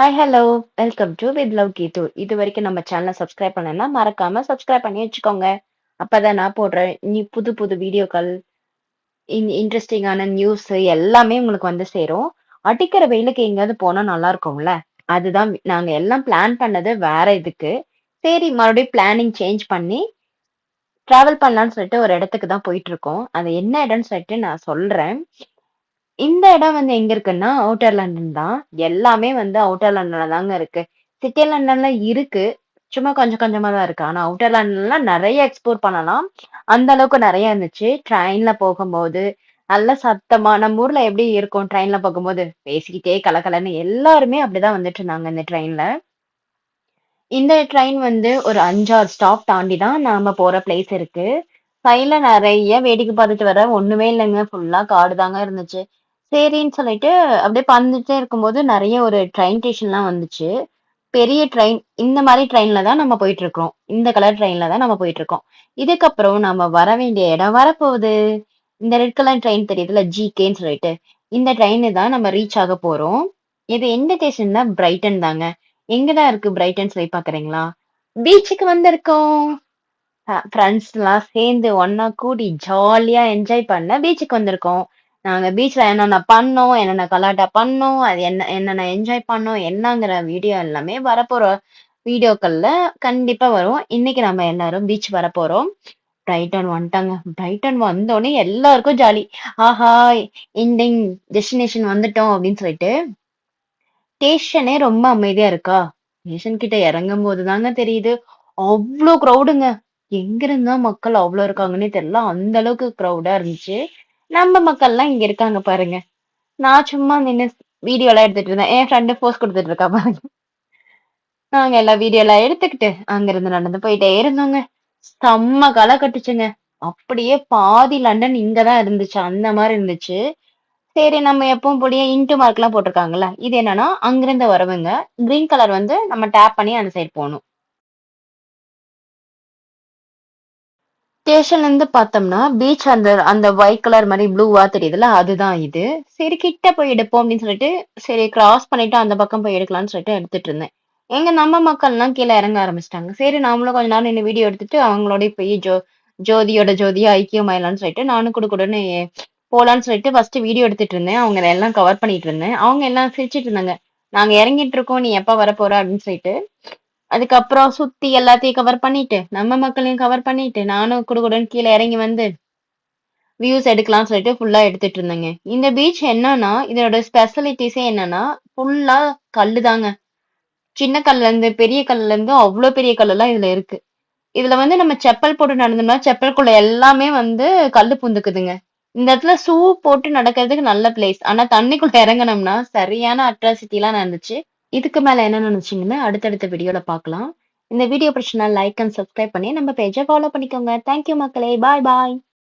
Hi, hello. Welcome to with love Geethu. வரைக்கும் நம்ம சேனலை சப்ஸ்கிரைப் பண்ணலன்னா, மறக்காம சப்ஸ்கிரைப் பண்ணி வச்சுக்கோங்க. அப்பதான் நான் போடுறேன் நீ புது புது வீடியோக்கள், இன் இன்ட்ரெஸ்டிங்கான நியூஸ் எல்லாமே உங்களுக்கு வந்து சேரும். அடிக்கிற வெயிலுக்கு எங்கேயாவது போனா நல்லா இருக்கும்ல. அதுதான் நாங்கள் நாங்க எல்லாம் பிளான் பண்ணது வேற இதுக்கு. சரி மறுபடியும் பிளானிங் சேஞ்ச் பண்ணி, டிராவல் பண்ணலான்னு சொல்லிட்டு ஒரு இடத்துக்கு தான் போயிட்டு இருக்கோம். அது என்ன இடம்னு சொல்லிட்டு நான் சொல்றேன். இந்த இடம் வந்து எங்க இருக்குன்னா, அவுட்டர் லண்டன் தான். எல்லாமே வந்து அவுட்டர் லண்டன்ல தாங்க இருக்கு. சிட்டி லண்டன்ல இருக்கு. சும்மா கொஞ்சம் கொஞ்சமா தான் இருக்கு. ஆனா அவுட்டர் லண்டன்ல நெறைய எக்ஸ்ப்ளோர் பண்ணலாம். அந்த அளவுக்கு நெறைய இருந்துச்சு. ட்ரெயின்ல போகும்போது, நல்ல சத்தமா நம்ம ஊர்ல எப்படி இருக்கும் ட்ரெயின்ல போகும்போது, பேசிக்கிட்டே கலகலன்னு எல்லாருமே அப்படிதான் வந்துட்டு இருந்தாங்க இந்த ட்ரெயின்ல. இந்த ட்ரெயின் வந்து ஒரு 5, 6 ஸ்டாப் தாண்டி தான் நாம போற பிளேஸ் இருக்கு. சைடுல நெறைய வேடிக்கை பார்த்துட்டு வர ஒண்ணுமே இல்லங்க. ஃபுல்லா காடு தாங்க இருந்துச்சு. சரின்னு சொல்லிட்டு அப்படியே பறந்துட்டே இருக்கும்போது நெறைய ஒரு ட்ரெயின் ஸ்டேஷன்லாம் வந்துச்சு. பெரிய ட்ரெயின் இந்த மாரி ட்ரெயின்ல தான் நம்ம போயிட்டு இருக்கோம். இந்த கலர் ட்ரெயின்ல தான் நம்ம போயிட்டு இருக்கோம். இதுக்கப்புறம் நம்ம வர வேண்டிய இடம் வரப்போகுது. இந்த ரெட் கலர் ட்ரெயின் தெரியுதுல ஜிகேன்னு சொல்லிட்டு. இந்த ட்ரெயின் தான் நம்ம ரீச் ஆக போறோம். இது எந்த ஸ்டேஷன்னா பிரைட்டன் தாங்க. எங்கதான் இருக்கு பிரைட்டன் சொல்லி பாக்குறீங்களா? பீச்சுக்கு வந்திருக்கோம். ஃப்ரெண்ட்ஸ்லாம் சேர்ந்து ஒண்ணா கூடி ஜாலியா என்ஜாய் பண்ண பீச்சுக்கு வந்திருக்கோம். நாங்க பீச்ல என்னென்ன பண்ணோம், என்னென்ன கலாட்டா பண்ணோம், அது என்ன என்னென்ன என்ஜாய் பண்ணோம், என்னங்கிற வீடியோ எல்லாமே வரப்போற வீடியோக்கள்ல கண்டிப்பா வரும். இன்னைக்கு நம்ம எல்லாரும் பீச் வரப்போறோம். பிரைட்டன் வந்துட்டாங்க. பிரைட்டன் வந்தோடனே எல்லாருக்கும் ஜாலி. ஆஹா! எண்டிங் டெஸ்டினேஷன் வந்துட்டோம் அப்படின்னு சொல்லிட்டு ஸ்டேஷனே ரொம்ப அமைதியா இருக்கா? ஸ்டேஷன் கிட்ட இறங்கும்போது தாங்க தெரியுது. அவ்வளோ க்ரௌடுங்க எங்க இருந்தா மக்கள் அவ்வளோ இருக்காங்கன்னே தெரியல. அந்த அளவுக்கு க்ரௌடா இருந்துச்சு. நம்ம மக்கள்லாம் இங்க இருக்காங்க பாருங்க. நான் சும்மா நின்று வீடியோலாம் எடுத்துட்டு இருந்தேன். என் ஃப்ரெண்டு போஸ் கொடுத்துட்டு இருக்கா பாருங்க. நாங்க எல்லாம் வீடியோலாம் எடுத்துக்கிட்டு அங்கிருந்து நடந்து போயிட்டே இருந்தோங்க. செம்ம களை கட்டுச்சுங்க. அப்படியே பாதி லண்டன் இங்கதான் இருந்துச்சு. அந்த மாதிரி இருந்துச்சு. சரி நம்ம எப்பவும் போலயே இன்டு மார்க்லாம் போட்டிருக்காங்கல்ல. இது என்னன்னா அங்கிருந்து வரவங்க. கிரீன் கலர் வந்து நம்ம டேப் பண்ணி அந்த சைடு போகணும் ஸ்டேஷன்ல இருந்து பார்த்தோம்னா, பீச் அந்த அந்த ஒயிட் கலர் மாதிரி ப்ளூவா தெரியுதுல்ல, அதுதான் இது. சரி கிட்ட போய் எடுப்போம் அப்படின்னு சொல்லிட்டு, சரி கிராஸ் பண்ணிட்டு அந்த பக்கம் போய் எடுக்கலாம்னு சொல்லிட்டு எடுத்துட்டு இருந்தேன். எங்க நம்ம மக்கள்லாம் கீழே இறங்க ஆரம்பிச்சிட்டாங்க சரி நாமளும் கொஞ்ச நேரம் நின்று வீடியோ எடுத்துட்டு அவங்களோட போய் ஜோ ஜோதியோட ஜோதியா ஐக்கியமாயிடலாம்னு சொல்லிட்டு நானும் கொடுக்கூடன்னு போலான்னு சொல்லிட்டு ஃபர்ஸ்ட் வீடியோ எடுத்துட்டு இருந்தேன். அவங்க எல்லாம் கவர் பண்ணிட்டு இருந்தேன். அவங்க எல்லாம் சிரிச்சிட்டு இருந்தாங்க. நாங்க இறங்கிட்டு இருக்கோம். நீ எப்ப வரப்போற அப்படின்னு சொல்லிட்டு. அதுக்கப்புறம் சுத்தி எல்லாத்தையும் கவர் பண்ணிட்டு, நம்ம மக்களையும் கவர் பண்ணிட்டு, நானும் குடுகுடன் கீழே இறங்கி வந்து வியூஸ் எடுக்கலாம்னு சொல்லிட்டு ஃபுல்லா எடுத்துட்டு இருந்தேங்க. இந்த பீச் என்னன்னா, இதோட ஸ்பெஷலிட்டிஸே என்னன்னா, ஃபுல்லா கல்லு தாங்க. சின்ன கல்லுல இருந்து, பெரிய கல்லுல இருந்து அவ்வளோ பெரிய கல்லெல்லாம் இதுல இருக்கு. இதுல வந்து நம்ம செப்பல் போட்டு நடந்தோம்னா, செப்பல்குள்ள எல்லாமே வந்து கல்லு புந்துக்குதுங்க இந்த இடத்துல ஷூ போட்டு நடக்கிறதுக்கு நல்ல பிளேஸ். ஆனா தண்ணிக்குள்ள இறங்குனோம்னா, சரியான அட்ராசிட்டிலாம் நடந்துச்சு. இதுக்கு மேல என்ன நினைச்சீங்கன்னு அடுத்தடுத்த வீடியோல பார்க்கலாம். இந்த வீடியோ பிடிச்சுனா லைக் அண்ட் சப்ஸ்கிரைப் பண்ணி நம்ம பேஜை ஃபாலோ பண்ணிக்கோங்க. தேங்க் யூ மக்களே. பாய் பாய்.